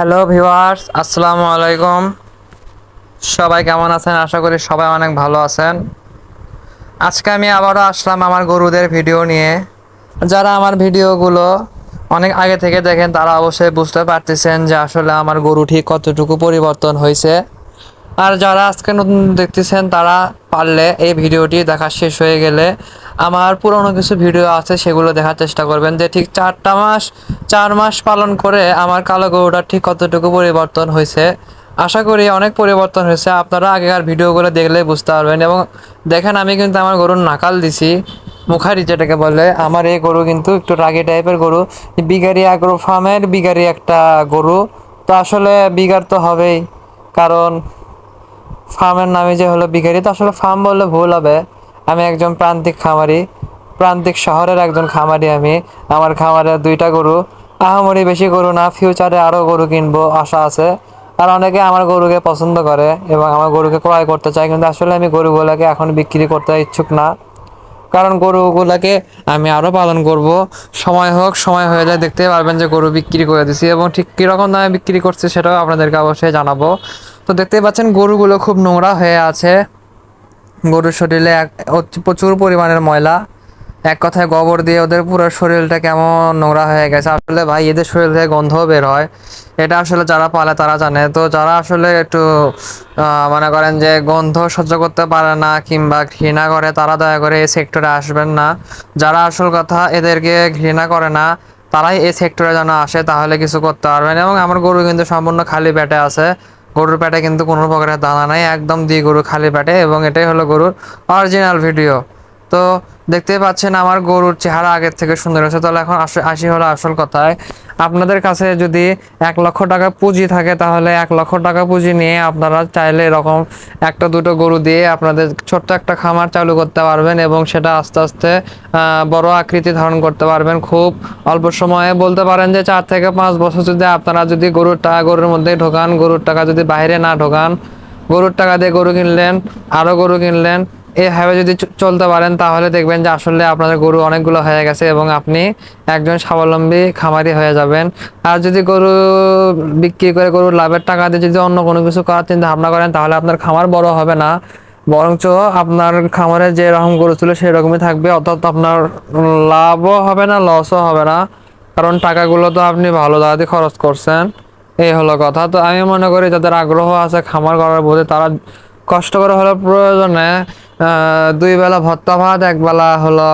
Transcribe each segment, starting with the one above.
Hello viewers আসসালামু আলাইকুম সবাই কেমন আছেন? আশা করি সবাই অনেক ভালো আছেন। আজকে আমি আবারও আসলাম আমার গরুদের ভিডিও নিয়ে। যারা আমার ভিডিওগুলো অনেক আগে থেকে দেখেন, তারা অবশ্যই বুঝতে পারতেছেন যে আসলে আমার গরু ঠিক কতটুকু পরিবর্তন হয়েছে। আর যারা আজকে নতুন দেখতেছেন, তারা পারলে এই ভিডিওটি দেখা শেষ হয়ে গেলে আমার পুরনো কিছু ভিডিও আছে, সেগুলো দেখার চেষ্টা করবেন যে ঠিক চারটা মাস, চার মাস পালন করে আমার কালো গরুটার ঠিক কতটুকু পরিবর্তন হয়েছে। আশা করি অনেক পরিবর্তন হয়েছে, আপনারা আগেকার ভিডিওগুলো দেখলে বুঝতে পারবেন। এবং দেখেন, আমি কিন্তু আমার গরুর নাকাল দিছি, মুখারি যেটাকে বলে। আমার এই গরু কিন্তু একটু রাগি টাইপের গরু, বিগারি অ্যাগ্রো ফার্মের বিগারি একটা গরু। তো আসলে বিগার তো হবেই, কারণ ফার্মের নামে যে হলো বিঘারি তো আসলে ফার্ম বললে ভুল হবে। আমি একজন প্রান্তিক খামারি, প্রান্তিক শহরের একজন খামারি আমি। আমার খামারে দুইটা গরু, আহামরি বেশি গরু না ফিউচারে আরও গরু কিনবো আশা আছে। আর অনেকে আমার গরুকে পছন্দ করে এবং আমার গরুকে ক্রয় করতে চায়, কিন্তু আসলে আমি গরুগুলোকে এখন বিক্রি করতে ইচ্ছুক না। কারণ গরুগুলাকে আমি আরও পালন করব। সময় হোক, সময় হয়ে যায় দেখতে পারবেন যে গরু বিক্রি করে দিছি এবং ঠিক কীরকম দামে বিক্রি করছে সেটাও আপনাদেরকে অবশ্যই জানাব। তো দেখতেই পাচ্ছেন, গরুগুলো খুব নোংরা হয়ে আছে। গরুর শরীরে এক প্রচুর পরিমাণের ময়লা। এক কথায় গোবর দিয়ে ওদের পুরো শরীরটা কেমন নোংরা হয়ে গেছে। আসলে ভাই, এদের শরীর থেকে গন্ধ বের হয়। এটা আসলে যারা পালে তারা জানে। তো যারা আসলে একটু মনে করেন যে গন্ধ সহ্য করতে পারে না কিংবা ঘৃণা করে, তারা দয়া করে এই সেক্টরে আসবেন না। যারা আসল কথা এদেরকে ঘৃণা করে না, তারাই এই সেক্টরে যেন আসে, তাহলে কিছু করতে পারবেন। এবং আমার গরু কিন্তু সম্পূর্ণ খালি পেটে আছে। গরুর পেটে কিন্তু কোনো প্রকারের দানা নাই, একদম দিয়ে গরু খালি পেটে এবং এটাই হলো গরুর অরিজিনাল ভিডিও তো দেখতেই পাচ্ছেন আমার গরুর চেহারা আগের থেকে সুন্দর হয়েছে। তাহলে এখন আসে হলো আসল কথায়। আপনাদের কাছে যদি এক লক্ষ টাকা পুঁজি থাকে, তাহলে এক লক্ষ টাকা পুঁজি নিয়ে আপনারা চাইলে এরকম একটা দুটো গরু দিয়ে আপনাদের ছোট্ট একটা খামার চালু করতে পারবেন এবং সেটা আস্তে আস্তে বড় আকৃতি ধারণ করতে পারবেন। খুব অল্প সময়ে বলতে পারেন যে চার থেকে পাঁচ বছর যদি আপনারা যদি গরুর টাকা গরুর মধ্যে ঢোকান, গরুর টাকা যদি বাইরে না ঢোকান, গরুর টাকা দিয়ে গরু কিনলেন আরও গরু কিনলেন এভাবে যদি চলতে পারেন, তাহলে দেখবেন যে আসলে আপনাদের গরু অনেকগুলো হয়ে গেছে এবং আপনি একজন স্বাবলম্বী খামারি হয়ে যাবেন। আর যদি গরু বিক্রি করে গরুর লাভের টাকা দিয়ে যদি অন্য কোনো কিছু করার চিন্তা ভাবনা করেন, তাহলে আপনার খামার বড় হবে না। বরঞ্চ আপনার খামারে যে রকম গরু ছিল সেই রকমই থাকবে, অর্থাৎ আপনার লাভও হবে না লসও হবে না। কারণ টাকাগুলো তো আপনি ভালো জায়গাতে খরচ করছেন। এই হলো কথা। তো আমি মনে করি, যাদের আগ্রহ আছে খামার করার প্রতি, তারা কষ্ট করে হলো প্রয়োজনে দুই বেলা ভর্তা ভাত, এক বেলা হলো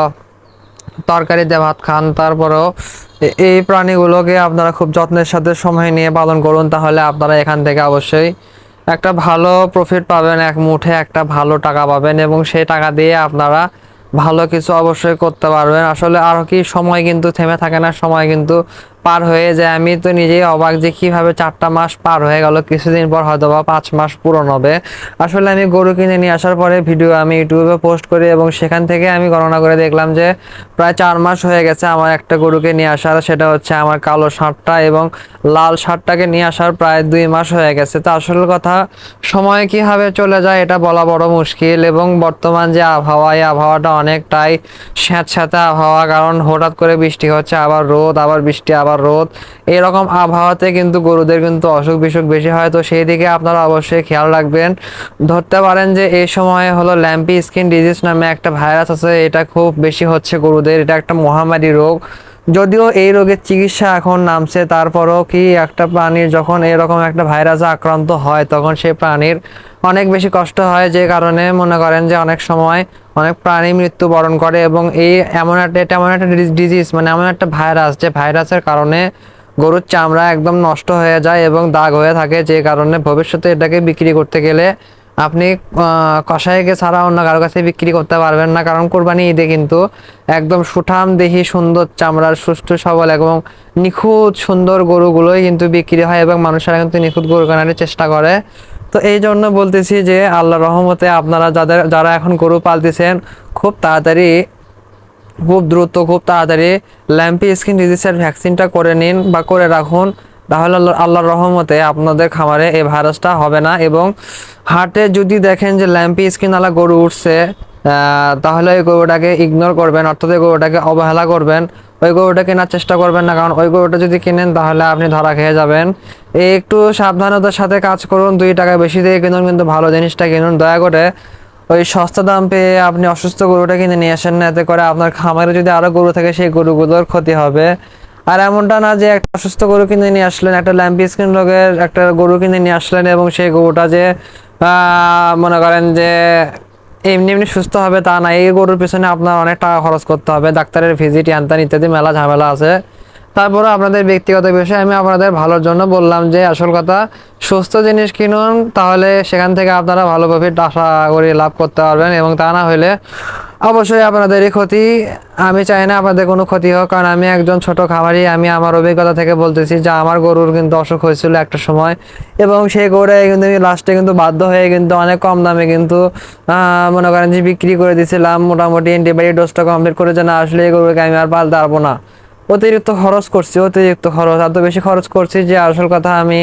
তরকারি দিয়ে ভাত খান। তারপরেও এই প্রাণীগুলোকে আপনারা খুব যত্নের সাথে সময় নিয়ে পালন করুন, তাহলে আপনারা এখান থেকে অবশ্যই একটা ভালো প্রফিট পাবেন, এক মুঠে একটা ভালো টাকা পাবেন এবং সেই টাকা দিয়ে আপনারা ভালো কিছু অবশ্যই করতে পারবেন। আসলে আরও কি সময় কিন্তু থেমে থাকে না, সময় কিন্তু পার হয়ে যায়। আমি তো নিজেই অবাক যে কীভাবে চারটা মাস পার হয়ে গেল। কিছুদিন পর হয়তো বা পাঁচ মাস পূরণ হবে। আসলে আমি গরু কিনে নিয়ে আসার পরে ভিডিও আমি ইউটিউবে পোস্ট করি এবং সেখান থেকে আমি গণনা করে দেখলাম যে প্রায় চার মাস হয়ে গেছে আমার একটা গরুকে নিয়ে আসার। সেটা হচ্ছে আমার কালো ষাঁড়টা এবং লাল ষাঁড়টাকে নিয়ে আসার প্রায় দুই মাস হয়ে গেছে। তো আসল কথা, সময় কীভাবে চলে যায় এটা বলা বড় মুশকিল এবং বর্তমান যে আবহাওয়া, এই আবহাওয়াটা অনেকটাই স্যাঁতস্যাঁতে আবহাওয়া। কারণ হঠাৎ করে বৃষ্টি হচ্ছে, আবার রোদ, আবার বৃষ্টি, আবার রোদ। এরকম আবহাওয়াতে কিন্তু গরুদের কিন্তু অসুখ বিসুখ বেশি হয়। তো সেই দিকে আপনারা অবশ্যই খেয়াল রাখবেন। ধরতে পারেন যে এই সময় হলো ল্যাম্পি স্কিন ডিজিজ নামে একটা ভাইরাস আছে। এটা খুব বেশি হচ্ছে গরুদের। এটা একটা মহামারী রোগ। যদিও এই রোগের চিকিৎসা এখন নামছে, তারপরও কি একটা প্রাণীর যখন এরকম একটা ভাইরাসে আক্রান্ত হয়, তখন সেই প্রাণীর অনেক বেশি কষ্ট হয়, যে কারণে মনে করেন যে অনেক সময় অনেক প্রাণী মৃত্যুবরণ করে এবং এই এমন একটা, এটা এমন একটা ডিজিজ মানে এমন একটা ভাইরাস, যে ভাইরাসের কারণে গরুর চামড়া একদম নষ্ট হয়ে যায় এবং দাগ হয়ে থাকে, যে কারণে ভবিষ্যতে এটাকে বিক্রি করতে গেলে আপনি কসাইকে ছাড়া অন্য কারও কাছে বিক্রি করতে পারবেন না, কারণ কোরবানি ঈদে কিন্তু একদম সুঠাম দেহি, সুন্দর চামড়ার, সুষ্ঠু, সবল এবং নিখুঁত সুন্দর গরুগুলোই কিন্তু বিক্রি হয় এবং মানুষেরা কিন্তু নিখুঁত গরু কেনার চেষ্টা করে। তো এই জন্য বলতেছি যে আল্লাহ রহমতে আপনারা যাদের, যারা এখন গরু পালতেছেন, খুব তাড়াতাড়ি, খুব দ্রুত, খুব তাড়াতাড়ি ল্যাম্পি স্কিন ডিজিজের ভ্যাকসিনটা করে নিন বা করে রাখুন। তাহলে আল্লাহর রহমতে আপনাদের খামারে এই ভাইরাসটা হবে না এবং হাটে যদি দেখেন যে ল্যাম্পি স্কিন আলা গরু উঠছে তাহলে ওই গরুটাকে ইগনোর করবেন, অর্থাৎ এই গরুটাকে অবহেলা করবেন। ওই গরুটা কেনার চেষ্টা করবেন না, কারণ ওই গরুটা যদি কিনেন তাহলে আপনি ধরা খেয়ে যাবেন। একটু সাবধানতার সাথে কাজ করুন, দুই টাকা বেশি দিয়ে কিনুন, কিন্তু ভালো জিনিসটা কিনুন। দয়া করে ওই সস্তা দাম পেয়ে আপনি অসুস্থ গরুটা কিনে নিয়ে আসেন না, এতে করে আপনার খামারে যদি আরও গরু থাকে, সেই গরুগুলোর ক্ষতি হবে। আর এমনটা না যে একটা অসুস্থ গরু কিনে নিয়ে আসলেন, একটা ল্যাম্পি স্কিন রোগের একটা গরু কিনে নিয়ে আসলেন এবং সেই গরুটা যে মনে করেন যে এমনি এমনি সুস্থ হবে তা না, এই গরুর পিছনে আপনার অনেক টাকা খরচ করতে হবে, ডাক্তারের ভিজিট আনতান ইত্যাদি মেলা ঝামেলা আছে। তারপরে আপনাদের ব্যক্তিগত বিষয়ে আমি আপনাদের ভালোর জন্য বললাম যে, আসল কথা সুস্থ জিনিস কিনুন, তাহলে সেখান থেকে আপনারা ভালো প্রফিট আশা করি লাভ করতে পারবেন এবং তা না হলে অবশ্যই আপনাদেরই ক্ষতি। আমি চাই না আপনাদের কোনো ক্ষতি হোক, কারণ আমি একজন ছোট খামারি, আমি আমার অভিজ্ঞতা থেকে বলতেছি, যে আমার গরুর কিন্তু অসুখ হয়েছিল একটা সময়, এবং সেই গরুটা কিন্তু আমি লাস্টে কিন্তু বাধ্য হয়ে কিন্তু অনেক কম দামে কিন্তু মনে করেন যে বিক্রি করে দিয়েছিলাম। মোটামুটি অ্যান্টিবায়োটিক ডোজটা কমপ্লিট করে যে না, আসলে এই গরুকে আমি আর পালতে পারব না। অতিরিক্ত খরচ করছি, অতিরিক্ত খরচ, এত বেশি খরচ করছি যে আসল কথা আমি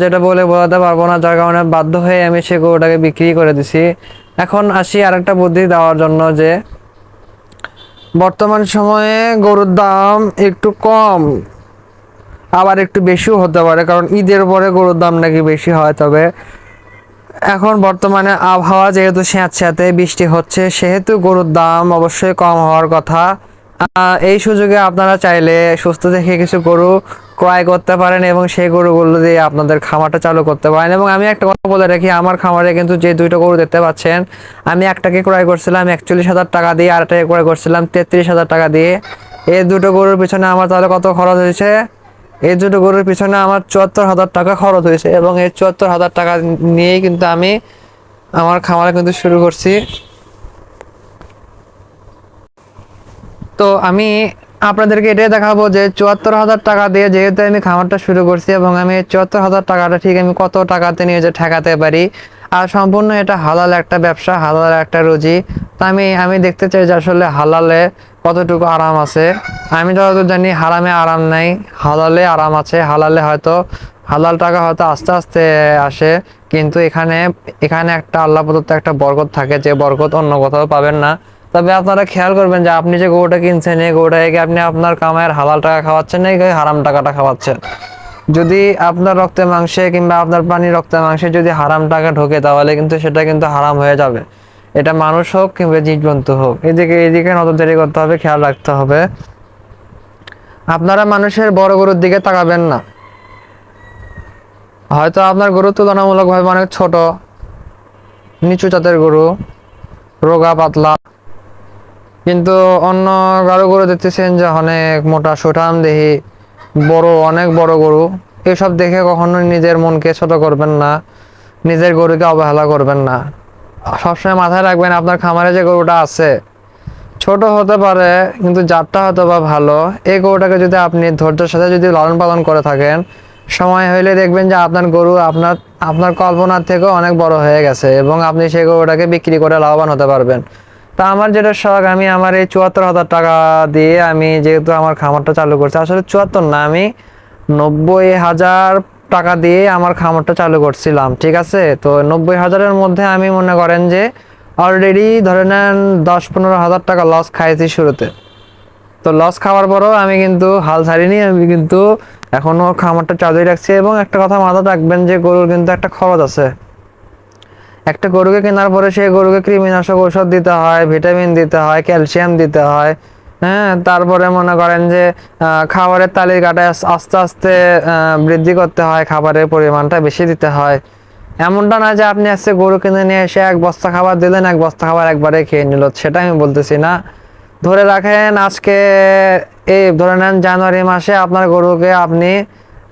যেটা বলে বোঝাতে পারব না, যার কারণে বাধ্য হয়ে আমি সেই গরুটাকে বিক্রি করে দিছি। এখন আসি আর একটা বুদ্ধি দেওয়ার জন্য যে বর্তমান সময়ে গরুর দাম একটু কম, আবার একটু বেশিও হতে পারে, কারণ ঈদের পরে গরুর দাম নাকি বেশি হয়। তবে এখন বর্তমানে আবহাওয়া যেহেতু স্যাঁত স্যাঁতে বৃষ্টি হচ্ছে, সেহেতু গরুর দাম অবশ্যই কম হওয়ার কথা। এই সুযোগে আপনারা চাইলে সুস্থ দেখে কিছু গরু ক্রয় করতে পারেন এবং সেই গরুগুলো দিয়ে আপনাদের খামারটা চালু করতে পারেন। এবং আমি একটা কথা বলে রাখি, আমার খামারে কিন্তু যে দুইটা গরু দেখতে পাচ্ছেন, আমি একটাকে ক্রয় করছিলাম একচল্লিশ হাজার টাকা দিয়ে, আর একটাকে ক্রয় করছিলাম তেত্রিশ হাজার টাকা দিয়ে। এই দুটো গরুর পিছনে আমার তাহলে কত খরচ হয়েছে? এই দুটো গরুর পিছনে আমার চুয়াত্তর হাজার টাকা খরচ হয়েছে এবং এই চুয়াত্তর হাজার টাকা নিয়েই কিন্তু আমি আমার খামারে কিন্তু শুরু করছি। তো আমি আপনাদেরকে এটাই দেখাবো যে চুয়াত্তর হাজার টাকা দিয়ে যেহেতু আমি খামারটা শুরু করছি এবং আমি চুয়াত্তর হাজার টাকাটা ঠিক আমি কত টাকাতে নিয়ে যে ঠেকাতে পারি, আর সম্পূর্ণ এটা হালাল একটা ব্যবসা হালাল একটা রুজি। তো আমি আমি দেখতে চাই যে আসলে হালালে কতটুকু আরাম আছে। আমি যতদূর জানি হারামে আরাম নাই, হালালে আরাম আছে, হালালে হয়তো, হালাল টাকা হয়তো আস্তে আস্তে আসে, কিন্তু এখানে এখানে একটা আল্লাহ প্রদত্ত একটা বরকত থাকে, যে বরকত অন্য কোথাও পাবেন না। তবে আপনারা খেয়াল করবেন যে আপনি যে গরুটা কিনছেন, এই গরুটাকে আপনি আপনার কামায়ের হালাল টাকা খাওয়াচ্ছেন, এই হারাম টাকাটা খাওয়াচ্ছেন। যদি আপনার রক্তে মাংসে কিংবা আপনার প্রাণীর রক্তে মাংসে যদি হারাম টাকা ঢোকে, তাহলে কিন্তু সেটা কিন্তু হারাম হয়ে যাবে। এটা মানুষ হোক কিংবা জীবজন্তু হোক, এদিকে এদিকে নজরদারি করতে হবে, খেয়াল রাখতে হবে। আপনারা মানুষের বড় গরুর দিকে তাকাবেন না। হয়তো আপনার গরু তুলনামূলকভাবে অনেক ছোট, নিচু জাতের গরু, রোগা, পাতলা। কিন্তু অন্য কারও গরু দেখতেছেন যে অনেক মোটা, সুঠাম দেহি, বড়, অনেক বড় গরু। এসব দেখে কখনো নিজের মনকে ছোট করবেন না, নিজের গরুকে অবহেলা করবেন না। সবসময় মাথায় রাখবেন, আপনার খামারে যে গরুটা আছে, ছোট হতে পারে, কিন্তু জাতটা হয়তো বা ভালো। এই গরুটাকে যদি আপনি ধৈর্যের সাথে যদি লালন পালন করে থাকেন, সময় হইলে দেখবেন যে আপনার গরু আপনার আপনার কল্পনার থেকেও অনেক বড় হয়ে গেছে এবং আপনি সেই গরুটাকে বিক্রি করে লাভবান হতে পারবেন। তা আমার যেটা শখ, আমি আমার এই চুয়াত্তর হাজার টাকা দিয়ে আমি যেহেতু আমার খামারটা চালু করছি, আসলে চুয়াত্তর না, আমি নব্বই হাজার টাকা দিয়ে আমার খামারটা চালু করছিলাম, ঠিক আছে? তো নব্বই হাজারের মধ্যে আমি মনে করেন যে অলরেডি ধরে নেন দশ পনেরো হাজার টাকা লস খাইছি শুরুতে। তো লস খাওয়ার পরও আমি কিন্তু হাল ছাড়িনি, আমি কিন্তু এখনও খামারটা চালুই রাখছি এবং একটা কথা মাথা রাখবেন যে গরুর কিন্তু একটা খরচ আছে। একটা গরুকে কেনার পরে সেই গরুকে কৃমিনাশক ঔষধ দিতে হয়, ভিটামিন দিতে হয়, ক্যালসিয়াম দিতে হয় হ্যাঁ? তারপরে মনে করেন যে খাবারের তালিকাটা আস্তে আস্তে বৃদ্ধি করতে হয়, খাবারের পরিমাণটা বেশি দিতে হয়। এমনটা না যে আপনি আজকে গরু কিনে নিয়ে এসে এক বস্তা খাবার দিলেন, এক বস্তা খাবার একবারে খেয়ে নিল, সেটা আমি বলতেছি না। ধরে রাখেন আজকে এই ধরে নেন জানুয়ারি মাসে আপনার গরুকে আপনি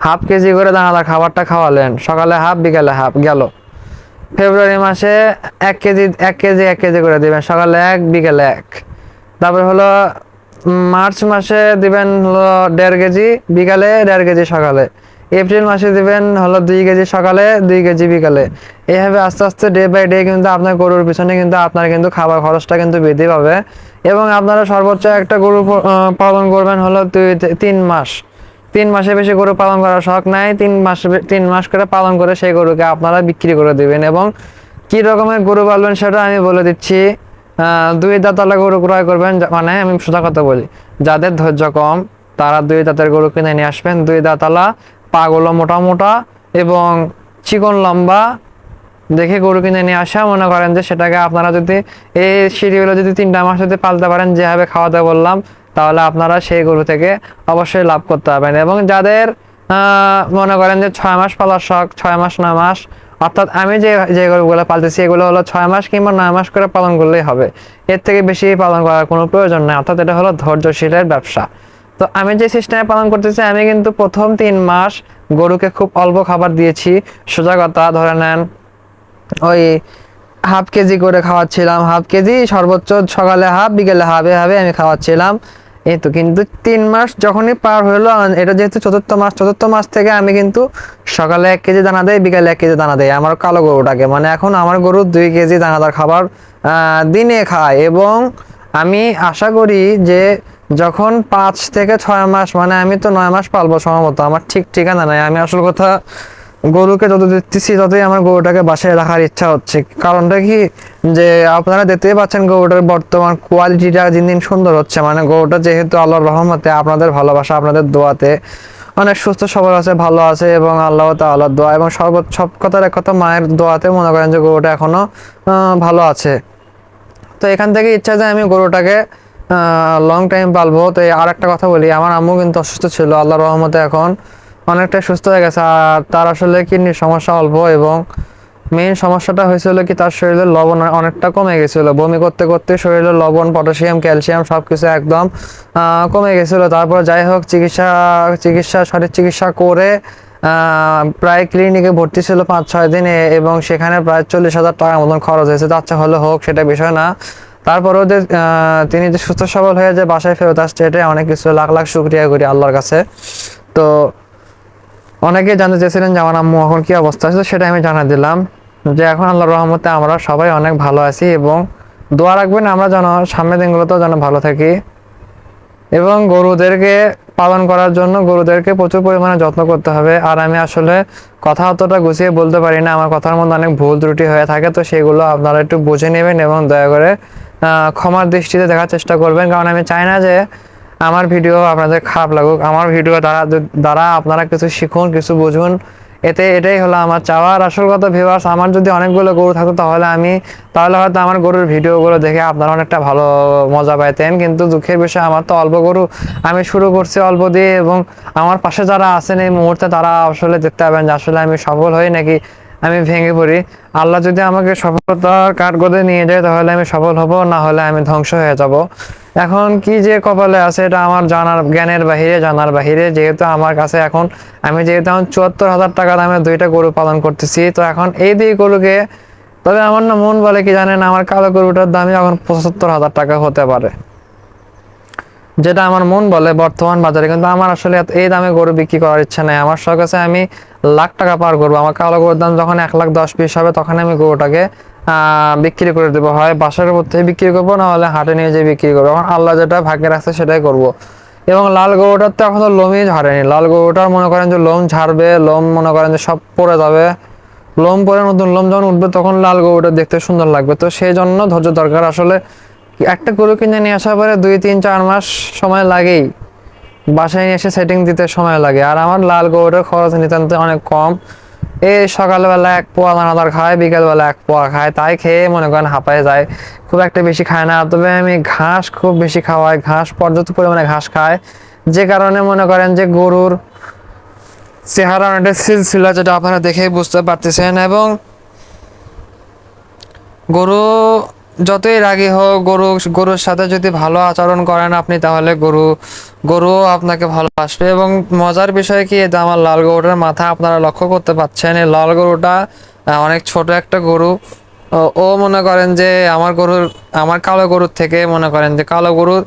হাফ কেজি করে দানাদার খাবারটা খাওয়ালেন। সকালে হাফ, বিকালে হাফ, গেল। ফেব্রুয়ারি মাসে এক কেজি এক কেজি এক কেজি করে দিবেন। সকালে এক, বিকেলে এক। তারপর হলো মার্চ মাসে দিবেন হলো দেড় কেজি, বিকালে দেড় কেজি সকালে। এপ্রিল মাসে দিবেন হলো দুই কেজি সকালে, দুই কেজি বিকালে। এইভাবে আস্তে আস্তে ডে বাই ডে কিন্তু আপনার গরুর পিছনে কিন্তু আপনার কিন্তু খাবার খরচটা কিন্তু বৃদ্ধি পাবে। এবং আপনারা সর্বোচ্চ একটা গরু পালন করবেন হলো দুই, তিন মাস। তিন মাসে বেশি গরু পালন করার শখ নাই, তিন মাস তিন মাস করে পালন করে সেই গরুকে আপনারা বিক্রি করে দিবেন এবং কি রকমের গরু পালবেন সেটা আমি বলে দিচ্ছি। দুই দাঁতালা গরু ক্রয় করবেন মানে আমি সোজা কথা বলি, যাদের ধৈর্য কম, তারা দুই দাঁতের গরু কিনে নিয়ে আসবেন। দুই দাঁতালা পাগুলো মোটা মোটা এবং চিকন লম্বা, দেখে গরু কিনে নিয়ে আসা, মনে করেন যে সেটাকে আপনারা যদি এই সিঁড়িগুলো যদি তিনটা মাস যদি পালতে পারেন, যেভাবে খাওয়াতে বললাম তাহলে আপনারা সেই গরু থেকে অবশ্যই লাভ করতে পারবেন। এবং যাদের মনে করেন যে ছয় মাস পালার শখ, ছয় মাস, নয় মাস, অর্থাৎ আমি যে যে গরুগুলো পালতেছি, এগুলো হলো ছয় মাস কিংবা নয় মাস করে পালন করলেই হবে। এর থেকে বেশি পালন করার কোনো প্রয়োজন নেই, অর্থাৎ এটা হলো ধৈর্যশীলের ব্যবসা। তো আমি যে সিস্টেমে পালন করতেছি, আমি কিন্তু প্রথম তিন মাস গরুকে খুব অল্প খাবার দিয়েছি। সোজা কথা, ধরে নেন, ওই হাফ কেজি করে খাওয়াচ্ছিলাম, হাফ কেজি সর্বোচ্চ সকালে হাফ, বিকেলে হাফ, এভাবে আমি খাওয়াচ্ছিলাম। এই কিন্তু তিন মাস যখনই পার হলো এটা যেহেতু চতুর্থ মাস চতুর্থ মাস থেকে আমি কিন্তু সকালে এক কেজি দানা দেয় বিকেলে এক কেজি দানা দেয় আমার কালো গরুটাকে। মানে এখন আমার গরু দুই কেজি দানাদার খাবার দিনে খায় এবং আমি আশা করি যে যখন পাঁচ থেকে ছয় মাস মানে আমি তো নয় মাস পালবো সম্ভবত, আমার ঠিক ঠিকানা নাই। আমি আসল কথা গরুকে যত দিচ্ছি, ততই আমার গরুটাকে বাসায় রাখার ইচ্ছা হচ্ছে। কারণটা কি? যে আপনারা দেখতেই পাচ্ছেন গরুটার বর্তমান কোয়ালিটিটা দিন দিন সুন্দর হচ্ছে। মানে গরুটা যেহেতু আল্লাহর রহমতে, আপনাদের ভালোবাসা, আপনাদের দোয়াতে অনেক সুস্থ, সবল আছে, ভালো আছে এবং আল্লাহ তাআলার দোয়া এবং সর্ব সব কথার এক কথা মায়ের দোয়াতে মনে করেন যে গরুটা এখনও ভালো আছে। তো এখান থেকে ইচ্ছা যে আমি গরুটাকে লং টাইম পালবো। তো আর একটা কথা বলি, আমার আম্মু কিন্তু অসুস্থ ছিল, আল্লাহর রহমতে এখন অনেকটা সুস্থ হয়ে গেছে। আর তার আসলে কিডনির সমস্যা অল্প এবং মেইন সমস্যাটা হয়েছিল কি তার শরীরে লবণ অনেকটা কমে গেছিল। বমি করতে করতে শরীরে লবণ, পটাশিয়াম, ক্যালসিয়াম সব কিছু একদম কমে গেছিল। তারপর যাই হোক চিকিৎসা চিকিৎসা, সঠিক চিকিৎসা করে প্রায় ক্লিনিকে ভর্তি ছিল পাঁচ ছয় দিনে এবং সেখানে প্রায় চল্লিশ হাজার টাকার মতন খরচ হয়েছে। আচ্ছা হলে হোক, সেটা বিষয় না। তারপরেও যে তিনি যে সুস্থ সবল হয়ে যে বাসায় ফেরত আসছে এটাই অনেক কিছু লাখ লাখ শুক্রিয়া করি আল্লাহর কাছে। তো অনেকে জানতে চেয়েছিলেন যে আমার আম্মু এখন কি অবস্থা আছে সেটা আমি জানা দিলাম যে এখন আল্লাহর রহমতে আমরা সবাই অনেক ভালো আছি এবং দোয়া রাখবেন আমরা যেন সামনের দিনগুলোতেও যেন ভালো থাকি এবং গরুদেরকে পালন করার জন্য গরুদেরকে প্রচুর পরিমাণে যত্ন করতে হবে। আর আমি আসলে কথা অতটা গুছিয়ে বলতে পারি না, আমার কথার মধ্যে অনেক ভুল ত্রুটি হয়ে থাকে, তো সেগুলো আপনারা একটু বুঝে নেবেন এবং দয়া করে ক্ষমার দৃষ্টিতে দেখার চেষ্টা করবেন। কারণ আমি চাই না যে আমার ভিডিও আপনাদের খারাপ লাগুক, আমার ভিডিও দ্বারা দ্বারা আপনারা কিছু শিখুন, কিছু বুঝুন। এতে এটাই হলো আমার চাওয়ার আসল কথা ভিউয়ার্স আমার যদি অনেকগুলো গরু থাকতো তাহলে আমি, তাহলে হয়তো আমার গরুর ভিডিওগুলো দেখে আপনারা অনেকটা ভালো মজা পাইতেন। কিন্তু দুঃখের বিষয়, আমার তো অল্প গরু আমি শুরু করছি অল্প দিয়ে এবং আমার পাশে যারা আছেন এই মুহূর্তে, তারা আসলে দেখতে পাবেন যে আসলে আমি সফল হই নাকি আমি ভেঙে পড়ি। আল্লাহ যদি আমাকে সফলতার কাঠগোদে নিয়ে যায়, তাহলে আমি সফল হব, না হলে আমি ধ্বংস হয়ে যাব। এখন কি যে কপালে আছে, এটা আমার জানার জ্ঞানের বাহিরে, জানার বাহিরে। যেহেতু আমার কাছে এখন, আমি যেহেতু এখন চুয়াত্তর হাজার টাকা দামে দুইটা গরু পালন করতেছি, তো এখন এই দুই গরুকে, তবে আমার না মন বলে কি জানেন, আমার কালো গরুটার দামই এখন পঁচাত্তর হাজার টাকা হতে পারে। যেটা আমার মন বলে বর্তমান বাজারে, কিন্তু আমার আসলে এই দামে গরু বিক্রি করার ইচ্ছা নেই। আমার শখ আছে আমি লাখ টাকা পার করব। আমার কালো গরুর দাম যখন এক লাখ দশ পিস হবে, তখন আমি গরুটাকে বিক্রি করে দেবো। হয় বাসার মধ্যে বিক্রি করব, না হলে হাটে নিয়ে যেয়ে বিক্রি করব। এখন আল্লাহ যেটা ভাগ্যে রাখছে সেটাই করব। এবং লাল গরুটার তো এখনও লোমই ঝাড়েনি। লাল গরুটার মনে করেন যে লোম ঝাড়বে, লোম মনে করেন যে সব পড়ে যাবে। লোম পরে নতুন, লোম যখন উঠবে তখন লাল গরুটা দেখতে সুন্দর লাগবে। তো সেই জন্য ধৈর্য দরকার। আসলে একটা গরু কিনে নিয়ে আসার পরে দুই, তিন, চার মাস সময় লাগেই। বাসায় নিয়ে এসে সেটিং দিতে সময় লাগে। আর আমার লাল গরুটার খরচ নিতান্ত অনেক কম। এই সকালবেলা এক পোয়া দানাদার খায়, বিকেলবেলা এক পোয়া খায়, তাই খেয়ে মনে করেন হাঁপায় যায়। খুব একটা বেশি খায় না, তবে আমি ঘাস খুব বেশি খাওয়াই, ঘাস পর্যাপ্ত পরিমাণে ঘাস খায়। যে কারণে মনে করেন যে গরুর চেহারা অনেকটা সিলসিলা, যেটা আপনারা দেখেই বুঝতে পারতেছেন, এবং গরু যতই রাগী হোক, গরু, গরুর সাথে যদি ভালো আচরণ করেন আপনি, তাহলে গরু গরু আপনাকে ভালোবাসবে। এবং মজার বিষয় কি, এটা আমার লাল গরুটার মাথা আপনারা লক্ষ্য করতে পাচ্ছেন। এই লাল গরুটা অনেক ছোট একটা গরু। ও মনে করেন যে, আমার গরুর, আমার কালো গরুর থেকে মনে করেন যে, কালো গরুর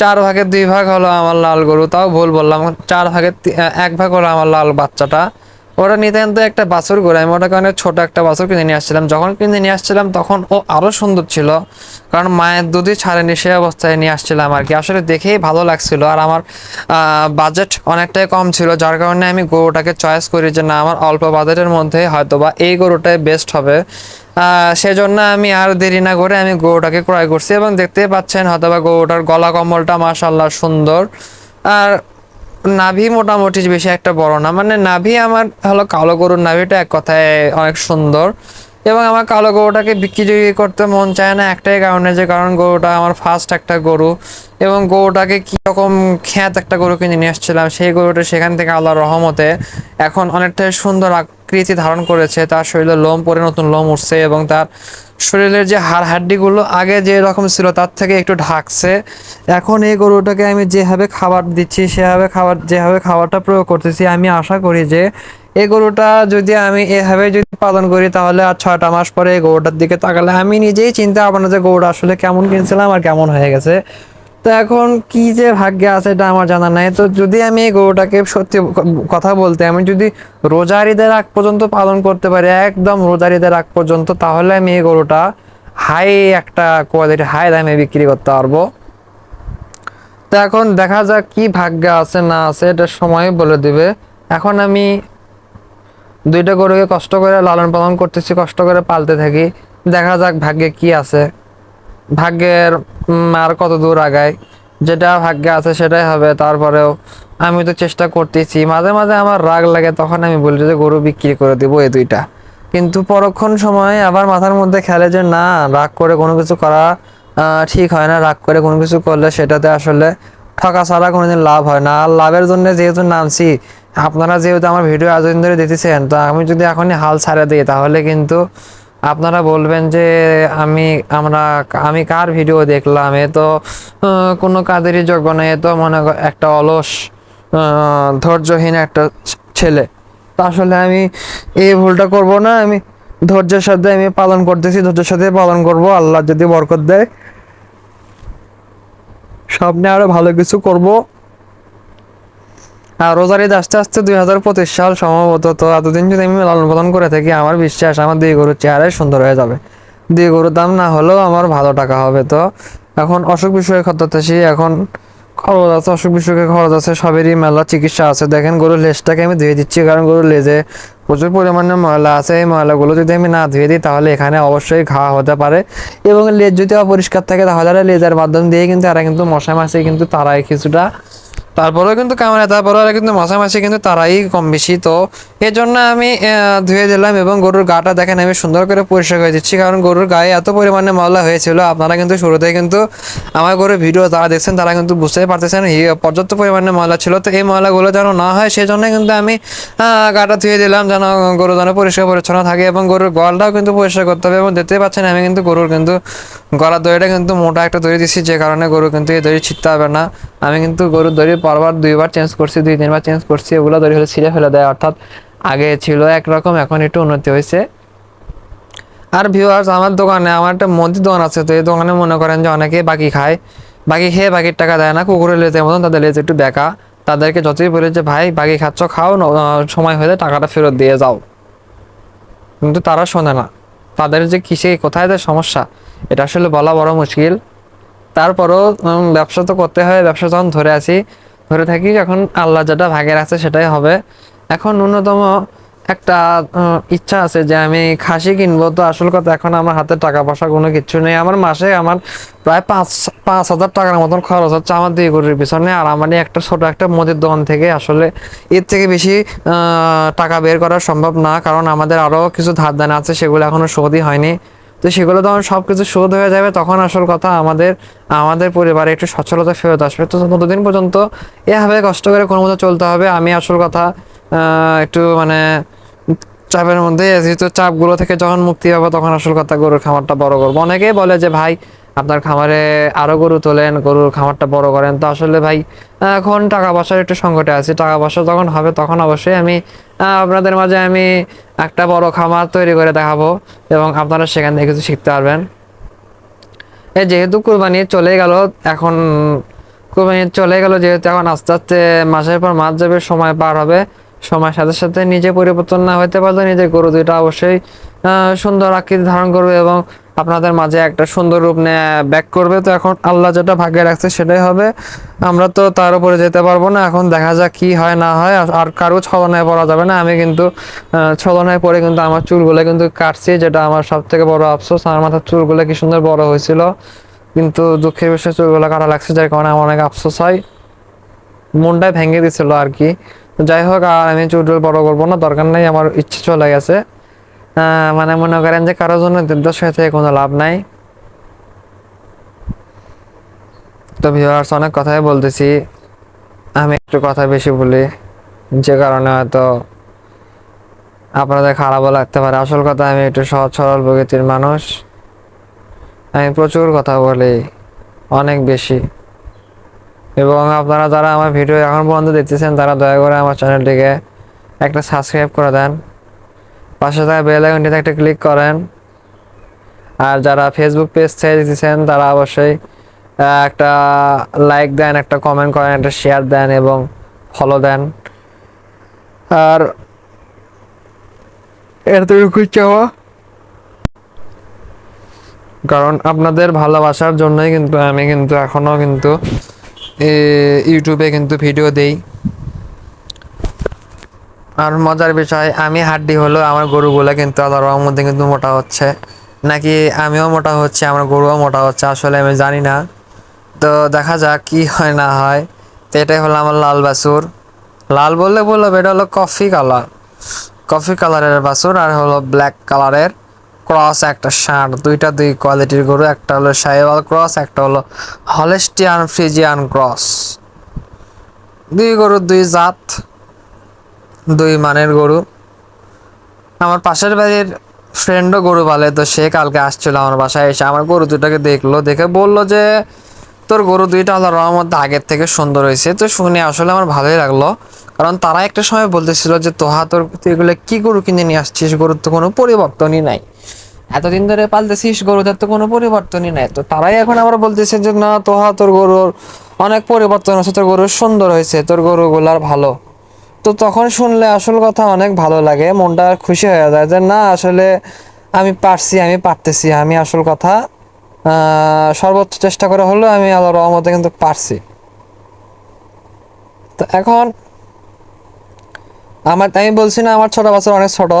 চার ভাগের দুই ভাগ হলো আমার লাল গরু। তাও ভুল বললাম, চার ভাগের এক ভাগ হলো আমার লাল বাচ্চাটা। ওটা নিতান্ত একটা বাছুর গরু আমি ওটাকে অনেক ছোট একটা বাছুর কিনে নিয়ে আসছিলাম। যখন কিনে নিয়ে আসছিলাম, তখন ও আরও সুন্দর ছিল, কারণ মায়ের দুধই ছাড়েনি, সে অবস্থায় নিয়ে আসছিলাম আর কি। আসলে দেখেই ভালো লাগছিল আর আমার বাজেট অনেকটাই কম ছিল, যার কারণে আমি গরুটাকে চয়েস করি যে না, আমার অল্প বাজেটের মধ্যে হয়তো বা এই গরুটাই বেস্ট হবে। সেজন্য আমি আর দেরি না করে আমি গরুটাকে ক্রয় করছি এবং দেখতেই পাচ্ছেন হয়তো বা গরুটার গলা কম্বলটা মাসাল্লাহ সুন্দর। আর নাভি মোটামুটি বেশি একটা বড় না। মানে নাভি আমার হলো কালো গরুর নাভিটা এক কথায় অনেক সুন্দর। এবং আমার কালো গরুটাকে বিক্রি করতে মন চায় না একটাই কারণে, যে কারণ গরুটা আমার ফার্স্ট একটা গরু। এবং গরুটাকে কীরকম খ্যাত একটা গরু কিনে নিয়ে এসেছিলাম সেই গরুটা সেখান থেকে আল্লাহর রহমতে এখন অনেকটাই সুন্দর আকৃতি ধারণ করেছে। তার শরীরে লোম পরে নতুন লোম উঠছে এবং তার শরীরের যে হাড় হাড্ডিগুলো আগে যে রকম ছিল, তার থেকে একটু ঢাকছে। এখন এই গরুটাকে আমি যেভাবে খাবার দিচ্ছি, সেভাবে খাবার, যেভাবে খাবারটা প্রয়োগ করতেছি, আমি আশা করি যে এই গরুটা যদি আমি এভাবে যদি পালন করি, তাহলে আর ছয়টা মাস পরে এই গরুটার দিকে তাকালে আমি নিজেই চিন্তা পারব না যে গরুটা আসলে কেমন কিনছিলাম আর কেমন হয়ে গেছে। তো এখন কি যে ভাগ্যে আছে এটা আমার জানা নাই। তো যদি আমি এই গরুটাকে সত্যি কথা বলতে, আমি যদি রোজার ঈদের আগ পর্যন্ত পালন করতে পারি, একদম রোজার ঈদের আগ পর্যন্ত, তাহলে আমি এই গরুটা হাই একটা কোয়ালিটি হাই দামে বিক্রি করতে পারব। তো এখন দেখা যাক কি ভাগ্যে আছে, না আছে, এটা সময় বলে দিবে। এখন আমি দুইটা গরুকে কষ্ট করে লালন পালন করতেছি, কষ্ট করে পালতে থাকি। দেখা যাক ভাগ্যে কি আছে। ভাগ্যের আর কত দূর আগায়? যেটা ভাগ্যে আছে সেটাই হবে। তারপরেও আমি তো চেষ্টা করতেছি। মাঝে মাঝে আমার রাগ লাগে, তখন আমি বলি যে, গরু বিক্রি করে দিব এই দুইটা। কিন্তু পরক্ষণ সময় আবার মাথার মধ্যে খেলে যে, না, রাগ করে কোনো কিছু করা ঠিক হয় না। রাগ করে কোনো কিছু করলে সেটাতে আসলে ঠকা ছাড়া কোনোদিন লাভ হয় না। আর লাভের জন্য যেহেতু নামছি, আপনারা যেহেতু আমার ভিডিও এতদিন ধরে দিতেছেন তো আমি যদি এখনই হাল ছাড়া দিই, তাহলে কিন্তু আপনারা বলবেন যে আমি, আমরা, আমি কার ভিডিও দেখলাম? এ তো কোনো কাজেরই যোগ্য নয় এ তো মনে একটা অলস ধৈর্যহীন একটা ছেলে। তো আসলে আমি এই ভুলটা করব না। আমি ধৈর্যের সাথে আমি পালন করতেছি, ধৈর্যের সাথে পালন করব। আল্লাহ যদি বরকত দেয়, সামনে আরও ভালো কিছু করব। রোজার ঈদ আস্তে আস্তে দুই হাজার পঁচিশ সাল সম্ভবত তো এতদিন যদি আমি লালন পালন করে থাকি, আমার বিশ্বাস আমার দুই গরুর চেহারাই সুন্দর হয়ে যাবে। দুই গরুর দাম না হলেও আমার ভালো টাকা হবে তো। এখন অসুখ বিসুখে খরচাতেছি এখন খরচ আছে, অসুখ বিসুখে খরচ আছে, সবেরই মেলা চিকিৎসা আছে। দেখেন গরুর লেজটাকে আমি ধুয়ে দিচ্ছি, কারণ গরুর লেজে প্রচুর পরিমাণে ময়লা আছে। এই ময়লাগুলো যদি আমি না ধুয়ে দিই, তাহলে এখানে অবশ্যই ঘা হতে পারে। এবং লেজ যদি অপরিষ্কার থাকে, তাহলে লেজের মাধ্যম দিয়ে কিন্তু এরা কিন্তু মশা মাছি কিন্তু তারাই কিছুটা তারপরেও কিন্তু কামানে তারপরে কিন্তু মাসে মাসে কিন্তু তারাই কম বেশি তো এর জন্য আমি ধুয়ে দিলাম এবং গরুর গাটা দেখেন আমি সুন্দর করে পরিষ্কার করে দিচ্ছি। কারণ গরুর গায়ে এত পরিমাণে ময়লা হয়েছিল, আপনারা কিন্তু শুরুতে কিন্তু আমার গরুর ভিডিও যারা দেখছেন তারা কিন্তু বুঝতেই পারতেছেন এই পর্যাপ্ত পরিমাণে ময়লা ছিল। তো এই ময়লাগুলো যেন না হয় সেই জন্য কিন্তু আমি গাটা ধুয়ে দিলাম যেন গরু যেন পরিষ্কার পরিচ্ছন্ন থাকে এবং গরুর গলটাও কিন্তু পরিষ্কার করতে হবে। এবং দেখতেই পাচ্ছেন আমি কিন্তু গরুর কিন্তু গলার দড়িটা কিন্তু মোটা একটা দড়ি দিচ্ছি, যে কারণে গরু কিন্তু এই দড়ি ছিটতে হবে না। আমি কিন্তু গরুর দড়ি পরবার দুইবার চেঞ্জ করছি, দুই তিনবার চেঞ্জ করছি ওগুলো দড়ি হলে ছিঁড়ে ফেলে দেয়, অর্থাৎ আগে ছিল একরকম, এখন একটু উন্নতি হয়েছে। আর ভিউয়ার্স আমার দোকানে, আমার একটা মুদির দোকান আছে, তো এই দোকানে মনে করেন যে অনেকে বাকি খায়, বাকি খেয়ে বাকির টাকা দেয় না, কুকুরের লেজের মতন, তাদের লেজ একটু বেকা, তাদেরকে যতই বলে যে, ভাই, বাকি খাচ্ছ, খাও সময় হলে টাকাটা ফেরত দিয়ে যাও। কিন্তু তারা শোনে না। তাদের যে কিসে, কোথায় যে সমস্যা, এটা আসলে বলা বড় মুশকিল। তারপরও ব্যবসা তো করতে হয়, ব্যবসা যখন ধরে আছি, ধরে থাকি এখন আল্লাহ যেটা ভাগের আছে, সেটাই হবে। এখন ন্যূনতম একটা ইচ্ছা আছে যে আমি খাসি কিনবো। তো আসল কথা, এখন আমার হাতে টাকা পয়সা কোনো কিছু নেই। আমার মাসে আমার প্রায় পাঁচ পাঁচ হাজার টাকার মতন খরচ হচ্ছে আমার দিয়ে গরুর পিছনে। আর আমার একটা ছোট একটা মুদির দোকান থেকে আসলে এর থেকে বেশি টাকা বের করা সম্ভব না। কারণ আমাদের আরও কিছু ধার দেনা আছে, সেগুলো এখনও শোধই হয়নি। তো সেগুলো যখন সব কিছু শোধ হয়ে যাবে। তখন আসল কথা, আমাদের আমাদের পরিবারে একটু সচ্ছলতা ফেরত আসবে। তো ততদিন পর্যন্ত এভাবে কষ্ট করে কোনো মতো চলতে হবে, আমি আসল কথা একটু মানে চাপের মধ্যে, যেহেতু চাপগুলো থেকে যখন মুক্তি পাবো তখন আসল কথা গরুর খামারটা বড় করব। অনেকেই বলে যে, ভাই, আপনার খামারে আরও গরু তোলেন, গরুর খামারটা বড় করেন। তো আসলে ভাই, এখন টাকা পয়সার একটু সংকটে আছি। টাকা পয়সা যখন হবে তখন অবশ্যই আমি আপনাদের মাঝে আমি একটা বড় খামার তৈরি করে দেখাবো এবং আপনারা সেখান থেকে কিছু শিখতে পারবেন। এই যেহেতু কুরবানি চলে গেল, এখন কুরবানি চলে গেল, যেহেতু এখন আস্তে আস্তে মাসের পর মাস যাবে, সময় পার হবে। সময়ের সাথে সাথে নিজে পরিবর্তন না হতে পারলে নিজের গরু দুইটা অবশ্যই সুন্দর আকৃতি ধারণ করবে এবং আপনাদের মাঝে একটা সুন্দর রূপ নিয়ে ব্যাক করবে। তো এখন আল্লাহ যেটা ভাগ্যে রাখছে সেটাই হবে। আমরা তো তার উপরে যেতে পারব না। এখন দেখা যাক কি হয়, না হয়। আর- কারও ছলনায় পড়া যাবে না। আমি কিন্তু ছলনায় পড়ে কিন্তু আমার চুলগুলো কিন্তু কাটছি, যেটা আমার সব থেকে বড় আফসোস। আমার মাথার চুলগুলো কি সুন্দর বড় হয়েছিল। কিন্তু দুঃখের বিষয়ে, চুলগুলো কাটা লাগছে, যার কারণে আমার অনেক আফসোস হয়। মনটাই ভেঙে দিছিল আর কি। যাই হোক, আর আমি চুটুল বড় করব না, দরকার নেই, আমার ইচ্ছে চলে গেছে। মানে মনে করেন যে কারোর জন্য দীর্ঘ থেকে কোনো লাভ নাই। তো ভিউয়ার্স অনেক কথাই বলতেছি। আমি একটু কথা বেশি বলি, যে কারণে হয়তো আপনাদের খারাপও লাগতে পারে। আসল কথা, আমি একটু সহজ সরল প্রকৃতির মানুষ। আমি প্রচুর কথা বলি, অনেক বেশি। এবং আপনারা যারা আমার ভিডিও এখন পর্যন্ত দেখতেছেন, তারা দয়া করে আমার চ্যানেলটিকে একটা সাবস্ক্রাইব করে দেন। পাশে থাকা বেল আইকনটিতে একটা ক্লিক করেন। আর যারা ফেসবুক পেজ থেকে দিতেছেন তারা অবশ্যই একটা লাইক দেন, একটা কমেন্ট করেন, একটা শেয়ার দেন এবং ফলো দেন। আর এতটুকু চাওয়া। কারণ আপনাদের ভালোবাসার জন্যই কিন্তু আমি কিন্তু এখনও কিন্তু ইউটিউবে কিন্তু ভিডিও দেই। আর মজার বিষয়, আমি হাড্ডি হলো আমার গরুগুলো কিন্তু আল্লাহর মধ্যে কিন্তু মোটা হচ্ছে। নাকি আমিও মোটা হচ্ছে, আমার গরুও মোটা হচ্ছে, আসলে আমি জানি না। তো দেখা যাক কি হয়, না হয়। তো এটাই হলো আমার লাল বাছুর। লাল বললে বলল এটা হলো কফি কালার। কফি কালারের বাসুর আর হলো ব্ল্যাক কালারের। ক্রস, একটা ষাঁড়, দুইটা দুই কোয়ালিটির গরু, একটা হলো সাইওয়াল ক্রস, একটা হলো হলেস্টিয়ান ফ্রিজিয়ান ক্রস। দুই গরুর দুই জাত, দুই মানের গরু। আমার পাশের বাড়ির ফ্রেন্ডও গরু পালে, তো সে কালকে আসছিল আমার বাসায় এসে, আমার গরু দুটাকে দেখল, দেখে বলল যে, তোর গরু দুইটা আল্লাহ রহমত আগের থেকে সুন্দর হয়েছে। তো শুনে আসলে আমার ভালোই লাগল, কারণ তারা একটা সময় বলতেছিল যে, তোহা, তোর তুই এগুলো কি গরু কিনে নিয়ে আসছিস? গরুর তো কোনো পরিবর্তনই নাই। এতদিন ধরে পালতেছিস গরুদের তো কোনো পরিবর্তনই নাই। তো তারাই এখন আবার বলতেছে যে, না তোহা তোর গরুর অনেক পরিবর্তন হয়েছে, তোর গরু সুন্দর হয়েছে, তোর গরুগুলার ভালো। তো তখন শুনলে আসল কথা অনেক ভালো লাগে, মনটা খুশি হয়ে যায় যে, না, আসলে আমি পারছি, আমি পারতেছি, আমি আসল কথা সর্বোচ্চ চেষ্টা করে হলেও আমি আল্লাহর রহমতে কিন্তু পারছি। তো এখন আমার, আমি বলছি না, আমার ছোট বাছুর অনেক ছোট।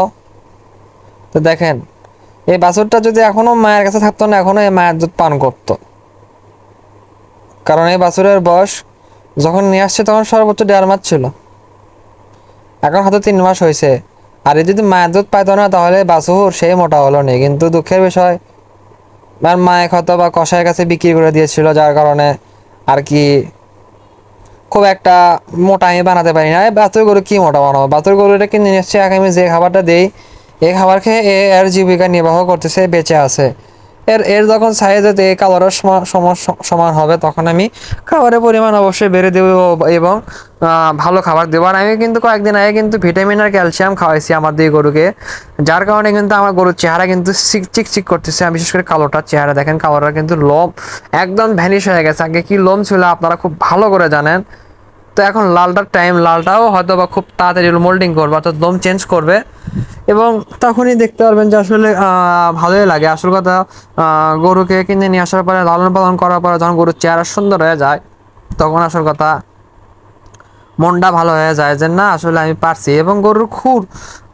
তো দেখেন এই বাছুরটা যদি এখনও মায়ের কাছে থাকতো না, এখনও এই মায়ের দুধ পান করতো। কারণ এই বাছুরের বয়স যখন নিয়ে আসছে তখন সর্বোচ্চ দেড় মাস ছিল। এখন হয়তো তিন মাস হয়েছে। আর যদি মায়ের দুধ পাইতো না, তাহলে বাছুর সেই মোটা হলো নি। কিন্তু দুঃখের বিষয়, আর মায়ের হয়তো বা কষাইয়ের কাছে বিক্রি করে দিয়েছিল, যার কারণে আর কি খুব একটা মোটা আমি বানাতে পারি না বাছুর গরু কি মোটা বানাবো? বাছুর গরুটা কিনে নিয়ে এসছে আমি যে খাবারটা দেই এই খাবার খেয়ে এ এর জীবিকা নির্বাহ করতেছে, বেঁচে আছে। এর এর যখন সাইজে এই কালারের সমান হবে, তখন আমি খাবারের পরিমাণ অবশ্যই বেড়ে দেবো এবং ভালো খাবার দেবো। আর আমি কিন্তু কয়েকদিন আগে কিন্তু ভিটামিন আর ক্যালসিয়াম খাওয়াইছি আমার দিয়ে গরুকে, যার কারণে কিন্তু আমার গরুর চেহারা কিন্তু চিক চিক করতেছে। আর বিশেষ করে কালোটার চেহারা দেখেন কালোটার কিন্তু লোম একদম ভ্যানিশ হয়ে গেছে। আগে কি লোম ছিল আপনারা খুব ভালো করে জানেন। তো এখন লালটার টাইম লালটাও হয়তো বা খুব তাড়াতাড়ি মোল্ডিং করবে, অর্থাৎ লোম চেঞ্জ করবে। এবং তখনই দেখতে পারবেন যে আসলে ভালোই লাগে। আসল কথা গরুকে কিনে নিয়ে আসার পরে লালন পালন করার পরে যখন গরুর চেহারা সুন্দর হয়ে যায়, তখন আসল কথা, মনটা ভালো হয়ে যায় যে না, আসলে আমি পারছি। এবং গরুর খুর,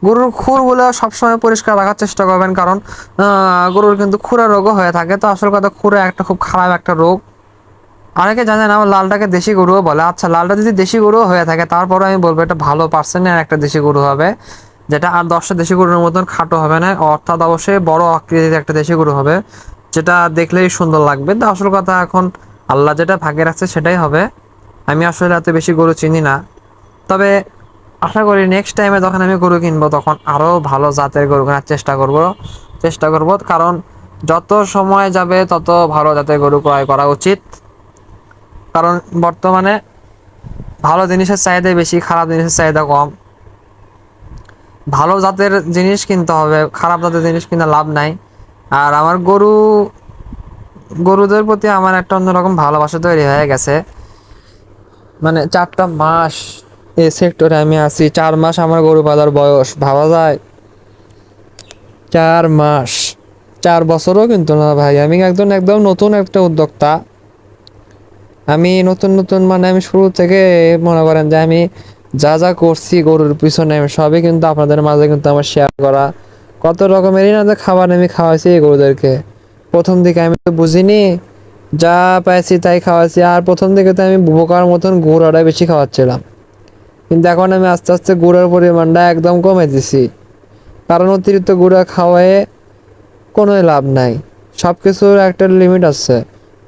গরুর খুরগুলো সবসময় পরিষ্কার রাখার চেষ্টা করবেন কারণ গরুর কিন্তু খুরা রোগও হয়ে থাকে। তো আসল কথা, খুরা একটা খুব খারাপ একটা রোগ। অনেকে জানেন আমার লালটাকে দেশি গরুও বলে। আচ্ছা লালটা যদি দেশি গরুও হয়ে থাকে তারপরে আমি বলব এটা ভালো পার্সেন্টের একটা দেশি গরু হবে। যেটা আর দশটা দেশি গরুর মতন খাটো হবে না, অর্থাৎ অবশ্যই বড় আকৃতির একটা দেশি গরু হবে, যেটা দেখলেই সুন্দর লাগবে। তো আসল কথা এখন আল্লাহ যেটা ভাগে রাখছে সেটাই হবে। আমি আসলে এত বেশি গরু চিনি না। তবে আশা করি নেক্সট টাইমে যখন আমি গরু কিনবো, তখন আরও ভালো জাতের গরু কেনার চেষ্টা করব। চেষ্টা করব, কারণ যত সময় যাবে তত ভালো জাতের গরু ক্রয় করা উচিত। কারণ বর্তমানে ভালো জিনিসের চাহিদা বেশি, খারাপ জিনিসের চাহিদা কম। ভালো জাতের জিনিস কিনতে হবে, খারাপ জাতের জিনিস কিনে লাভ নাই। আর আমার গরু, গরুদের প্রতি আমার একটা অন্যরকম ভালোবাসা তৈরি হয়ে গেছে। মানে চারটা মাস এই সেক্টরে আমি আছি, চার মাস আমার গরু পালার বয়স, ভাবা যায়? চার মাস। চার বছরও কিন্তু না ভাই, আমি একদম একদম নতুন একটা উদ্যোক্তা। আমি নতুন নতুন মানে আমি শুরু থেকে মনে করেন যে আমি যা যা করছি গরুর পিছনে আমি সবই কিন্তু আপনাদের মাঝে কিন্তু আমার শেয়ার করা। কত রকমেরই না খাবার আমি খাওয়াইছি এই গরুদেরকে। প্রথম দিকে আমি তো বুঝিনি, যা পাইছি তাই খাওয়াইছি, আর প্রথম দিকে তো আমি বোকার মতন গুড় গুড়াটা বেশি খাওয়াচ্ছিলাম। কিন্তু এখন আমি আস্তে আস্তে গুড়ের পরিমাণটা একদম কমে দিছি। কারণ অতিরিক্ত গুঁড়া খাওয়ায়ে কোনো লাভ নাই। সব কিছুর একটা লিমিট আছে।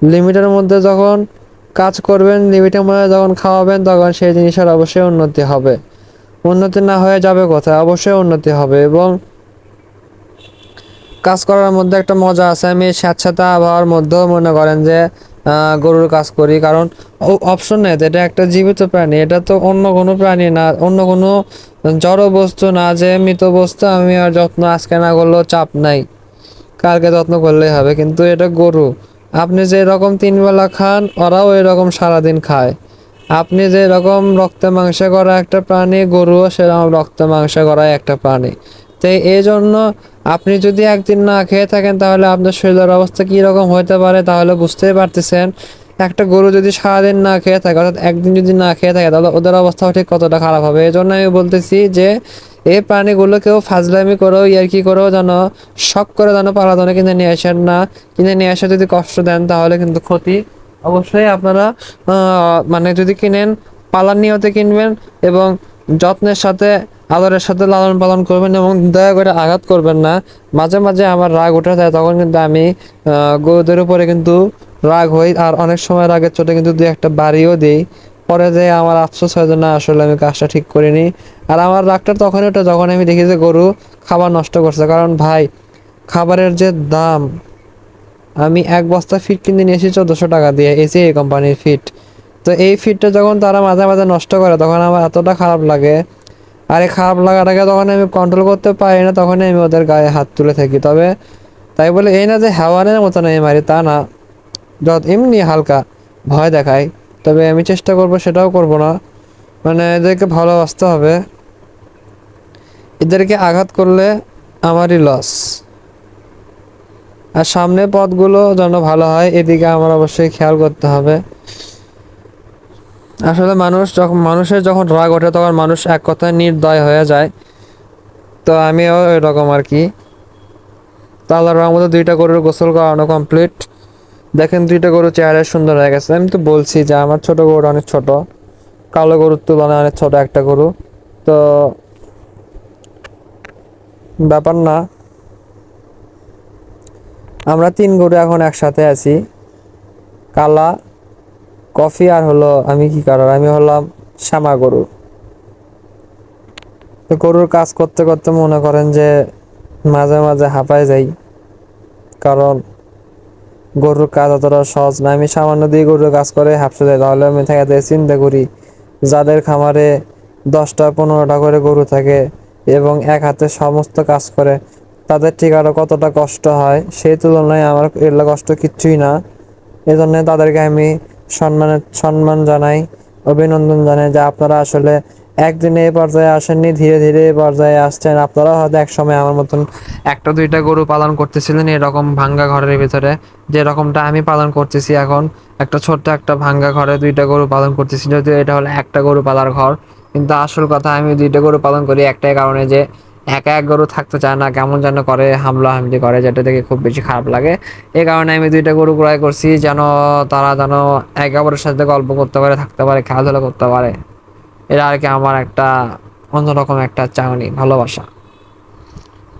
লিমিটের মধ্যে যখন কাজ করবেন লিমিটের মধ্যে যখন খাওয়াবেন, তখন সেই জিনিসের অবশ্যই উন্নতি হবে। উন্নতি না হয়ে যাবে কোথায়? অবশ্যই উন্নতি হবে এবং কাজ করার মধ্যে একটা মজা আছে। আমি স্যাঁতস্যাঁতা আবহাওয়ার মধ্যেও মনে করেন যে গরুর কাজ করি। কারণ অপশন নেই। এটা একটা জীবিত প্রাণী। এটা তো অন্য কোনো প্রাণী না, অন্য কোনো জড় বস্তু না যে মৃত বস্তু। আমি আর যত্ন আজকে না করলেও চাপ নাই। কালকে যত্ন করলেই হবে। কিন্তু এটা গরু। আপনি যে রকম তিন বেলা খান, ওরাও এরকম সারাদিন খায়। আপনি যে রকম রক্তে মাংসে করা একটা প্রাণী, গরুও সেরকম রক্তে মাংসে করা একটা প্রাণী। তো এই জন্য আপনি যদি একদিন না খেয়ে থাকেন, তাহলে আপনার শরীরের অবস্থা কী রকম হতে পারে, তাহলে বুঝতেই পারতেছেন। একটা গরু যদি সারাদিন না খেয়ে থাকে, অর্থাৎ একদিন যদি না খেয়ে থাকে, তাহলে ওদের অবস্থাও ঠিক কতটা খারাপ হবে। এই জন্য আমি বলতেছি যে এই প্রাণীগুলোকেও ফাজলামি করেও ইয়ারকি করেও যেন শখ করে যেন পালাদনে কিনে নিয়ে আসেন না, কিনে নিয়ে এসে যদি কষ্ট দেন তাহলে কিন্তু ক্ষতি। অবশ্যই আপনারা মানে যদি কিনেন, পালার নিয়তে কিনবেন এবং যত্নের সাথে, আদরের সাথে লালন পালন করবেন এবং দয়া করে আঘাত করবেন না। মাঝে মাঝে আমার রাগ উঠে যায়, তখন কিন্তু আমি গরুদের উপরে কিন্তু রাগ হই, আর অনেক সময় রাগের চোটে কিন্তু দুই একটা বাড়িও দিই। পরে যে আমার আফসোস হয় না, আসলে আমি কাজটা ঠিক করিনি। আর আমার রাগটা তখনই ওঠে যখন আমি দেখি যে গরু খাবার নষ্ট করছে, কারণ ভাই, খাবারের যে দাম, আমি এক বস্তা ফিট কিনে নিয়ে এসেছি চোদ্দোশো টাকা দিয়ে, এসি এই কোম্পানির ফিট। তো এই ফিটটা যখন তারা মাঝে মাঝে নষ্ট করে, তখন আমার এতটা খারাপ লাগে। আর এই খারাপ লাগাটাকে তখন আমি কন্ট্রোল করতে পারি না, তখনই আমি ওদের গায়ে হাত তুলে থাকি। তবে তাই বলে এই না যে হেওয়ানের মতো আমি মারি, তা না। যত এমনি হালকা ভয় দেখায়। তবে আমি চেষ্টা করব, সেটাও করব না। মানে এদেরকে ভালোবাসতে হবে। এদেরকে আঘাত করলে আমারই লস আর সামনের পথগুলো যেন ভালো হয়, এদিকে আমার অবশ্যই খেয়াল করতে হবে। আসলে মানুষ যখন, মানুষের যখন রাগ ওঠে, তখন মানুষ এক কথায় নির্দয় হয়ে যায়। তো আমিও এরকম আর কি। তাহলে রহমতে দুইটা গরুর গোসল করানো কমপ্লিট দেখেন দুইটা গরু চেহারা সুন্দর হয়ে গেছে। আমি তো বলছি যে আমার ছোট গরু অনেক ছোট। কালো গরুর তুলনায় অনেক ছোট একটা গরু। তো ব্যাপার না। আমরা তিন গরু এখন একসাথে আছি। কালা, কফি আর হলো আমি কি কারণ? আমি হলাম শ্যামা গরু। তো গরুর কাজ করতে করতে মনে করেন যে মাঝে মাঝে হাঁপায় যাই। কারণ গরুর কাজ অতটা সহজ না আমি সামান্য দিয়ে গরুর কাজ করে হাঁপসে যাই, তাহলে আমি থেকে থেকে চিন্তা করি, যাদের খামারে দশটা, পনেরোটা করে গরু থাকে এবং এক হাতে সমস্ত কাজ করে, তাদের ঠিক আরও কতটা কষ্ট হয়? সেই তুলনায় আমার এগুলো কষ্ট কিচ্ছুই না। এই জন্য তাদেরকে আমি সম্মানের সম্মান জানাই, অভিনন্দন জানাই যে আপনারা আসলে একদিনে এই পর্যায়ে আসেননি, ধীরে ধীরে এই পর্যায়ে আসছেন। আপনারাও হয়তো এক সময় আমার মতন একটা, দুইটা গরু পালন করতেছিলেন এরকম ভাঙ্গা ঘরের ভিতরে। যে রকমটা আমি পালন করতেছি এখন, একটা ছোট্ট একটা ভাঙ্গা ঘরে দুইটা গরু পালন করতেছি, যদিও এটা হলো একটা গরু পালার ঘর। কিন্তু আসল কথা, আমি দুইটা গরু পালন করি একটাই কারণে যে, একা এক গরু থাকতে চায় না, কেমন যেন করে, হামলা হামলি করে, যেটা দেখে খুব বেশি খারাপ লাগে। এই কারণে আমি দুইটা গরু ক্রয় করছি, যেন তারা যেন একে অপরের সাথে গল্প করতে পারে, থাকতে পারে, খেলাধুলা করতে পারে। এটা আর কি আমার একটা অন্যরকম একটা চাউনি, ভালোবাসা।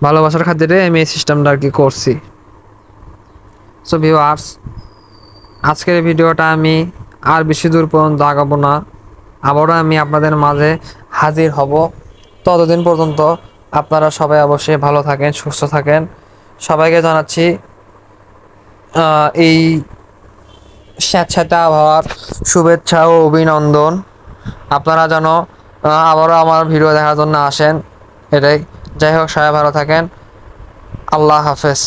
ভালোবাসার খাতিরে আমি এই সিস্টেমটা আর কি করছি। সো ভিউয়ার্স আজকের ভিডিওটা আমি আর বেশি দূর পর্যন্ত আগাবো না। আবারও আমি আপনাদের মাঝে হাজির হব। ততদিন পর্যন্ত আপনারা সবাই অবশ্যই ভালো থাকেন, সুস্থ থাকেন। সবাইকে জানাচ্ছি এই স্যাঁতস্যাঁতে আবহাওয়ার শুভেচ্ছা ও অভিনন্দন। আপনারা যেন আবারও আমার ভিডিও দেখার জন্য আসেন। এটাই। যাই হোক, সবাই ভালো থাকেন। আল্লাহ হাফেজ।